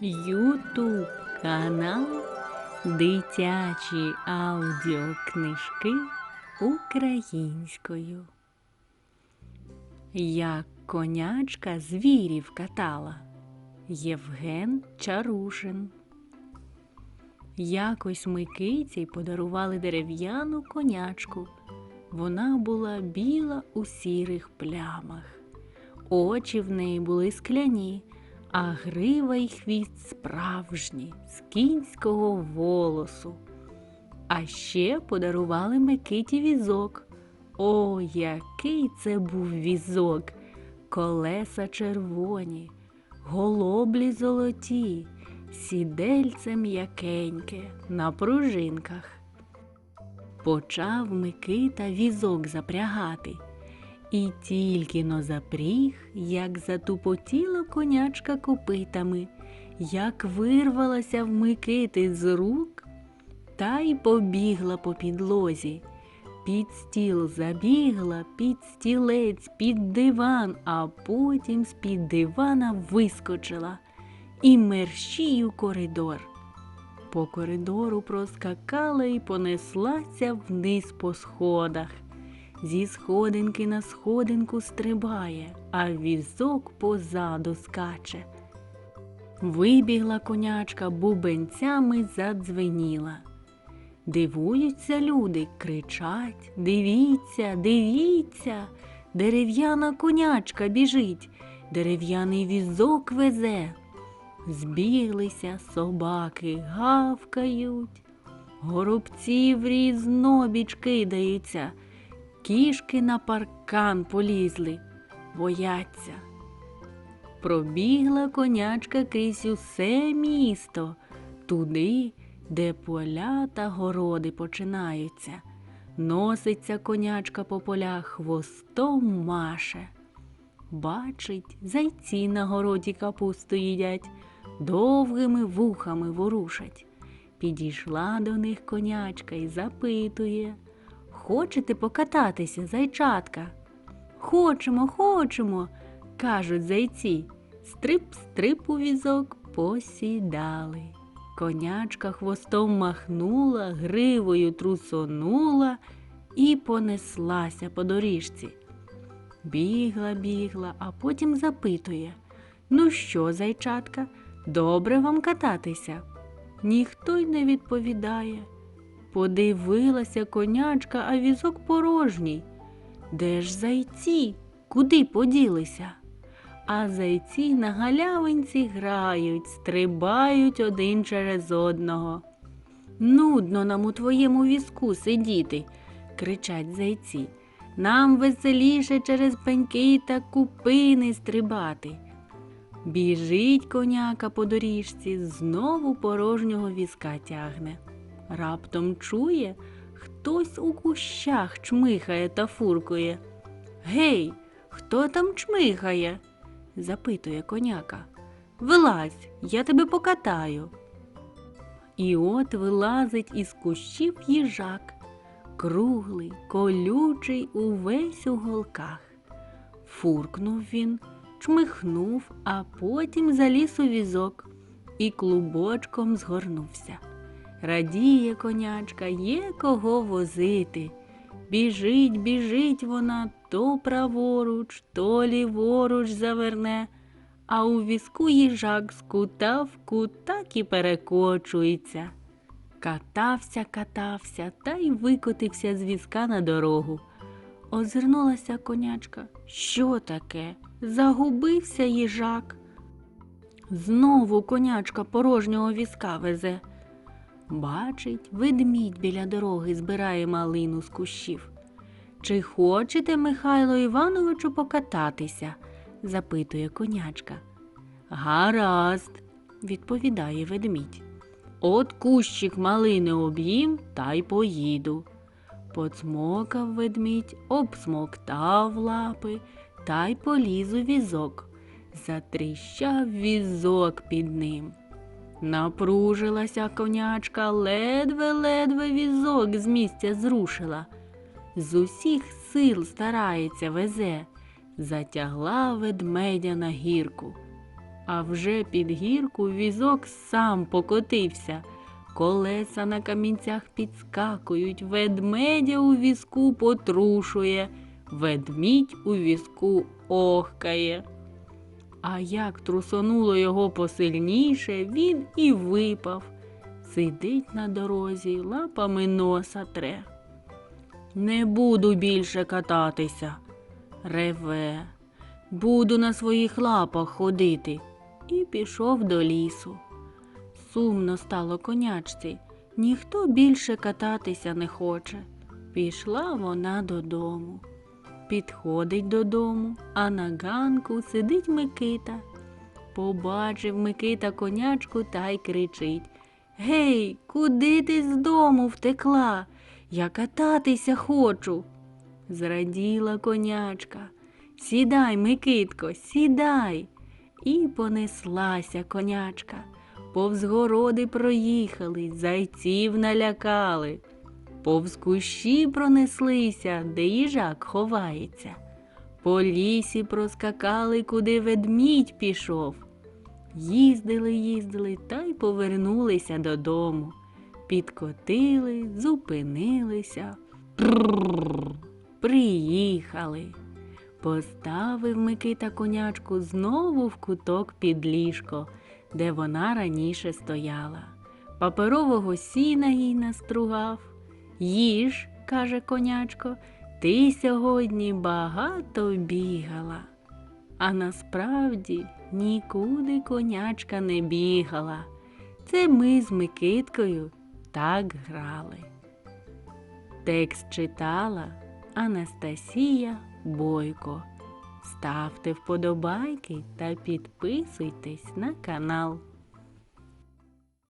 Ютуб канал Дитячі аудіокнижки українською. Як конячка звірів катала Євген Чарушин. Якось Микиті подарували дерев'яну конячку. Вона була біла у сірих плямах. Очі в неї були скляні, а грива й хвіст справжні, з кінського волосу. А ще подарували Микиті візок. О, який це був візок! Колеса червоні, голоблі золоті, сідельце м'якеньке на пружинках. Почав Микита візок запрягати. І тільки но запріг, як затупотіла конячка копитами, як вирвалася в Микити з рук, та й побігла по підлозі. Під стіл забігла, під стілець, під диван, а потім з-під дивана вискочила і мерщій у коридор. По коридору проскакала і понеслася вниз по сходах. Зі сходинки на сходинку стрибає, а візок позаду скаче. Вибігла конячка, бубенцями задзвеніла. Дивуються люди, кричать Дивіться, дивіться, дерев'яна конячка біжить, дерев'яний візок везе. Збіглися собаки, гавкають, горобці в різнобіч кидаються, кішки на паркан полізли, бояться. Пробігла конячка крізь усе місто, туди, де поля та городи починаються. Носиться конячка по полях, хвостом маше. Бачить, зайці на городі капусту їдять, довгими вухами ворушать. Підійшла до них конячка і запитує Хочете покататися, зайчатка? Хочемо, хочемо, кажуть зайці. Стрип-стрип у візок посідали. Конячка хвостом махнула, гривою трусонула і понеслася по доріжці. Бігла, бігла, а потім запитує Ну що, зайчатка, добре вам кататися? Ніхто й не відповідає. Подивилася конячка, а візок порожній. Де ж зайці? Куди поділися? А зайці на галявинці грають, стрибають один через одного. Нудно нам у твоєму візку сидіти, кричать зайці. Нам веселіше через пеньки та купини стрибати. Біжить коняка по доріжці, знову порожнього візка тягне. Раптом чує, хтось у кущах чмихає та фуркує. Гей, хто там чмихає? запитує коняка. Вилазь, я тебе покатаю. І от вилазить із кущів їжак, круглий, колючий увесь у голках. Фуркнув він, чмихнув, а потім заліз у візок і клубочком згорнувся. Радіє конячка, є кого возити. Біжить, біжить вона то праворуч, то ліворуч заверне, а у візку їжак з кута в кут так і перекочується. Катався, катався та й викотився з візка на дорогу. Озирнулася конячка. Що таке? Загубився їжак. Знову конячка порожнього візка везе. Бачить, ведмідь біля дороги збирає малину з кущів. Чи хочете, Михайло Івановичу, покататися? запитує конячка. Гаразд, відповідає ведмідь. От кущик малини об'їм та й поїду. Поцмокав ведмідь, обсмоктав лапи та й поліз у візок. Затріщав візок під ним. Напружилася конячка, ледве-ледве візок з місця зрушила. З усіх сил старається везе, затягла ведмедя на гірку. А вже під гірку візок сам покотився. Колеса на камінцях підскакують, ведмедя у візку потрушує, ведмідь у візку охкає. А як трусонуло його посильніше, він і випав. Сидить на дорозі, лапами носа тре. Не буду більше кататися, реве. Буду на своїх лапах ходити. І пішов до лісу. Сумно стало конячці, ніхто більше кататися не хоче. Пішла вона додому. Підходить додому, а на ганку сидить Микита. Побачив Микита конячку та й кричить Гей, куди ти з дому втекла? Я кататися хочу. Зраділа конячка. Сідай, Микитко, сідай. І понеслася конячка. Повз городи проїхали, зайців налякали. Повз кущі пронеслися, де їжак ховається. По лісі проскакали, куди ведмідь пішов. Їздили, їздили та й повернулися додому. Підкотили, зупинилися. Приїхали. Поставив Микита конячку знову в куток під ліжко, де вона раніше стояла. Паперового сіна їй настругав. Їж, каже конячко, ти сьогодні багато бігала. А насправді нікуди конячка не бігала. Це ми з Микиткою так грали. Текст читала Анастасія Бойко. Ставте вподобайки та підписуйтесь на канал.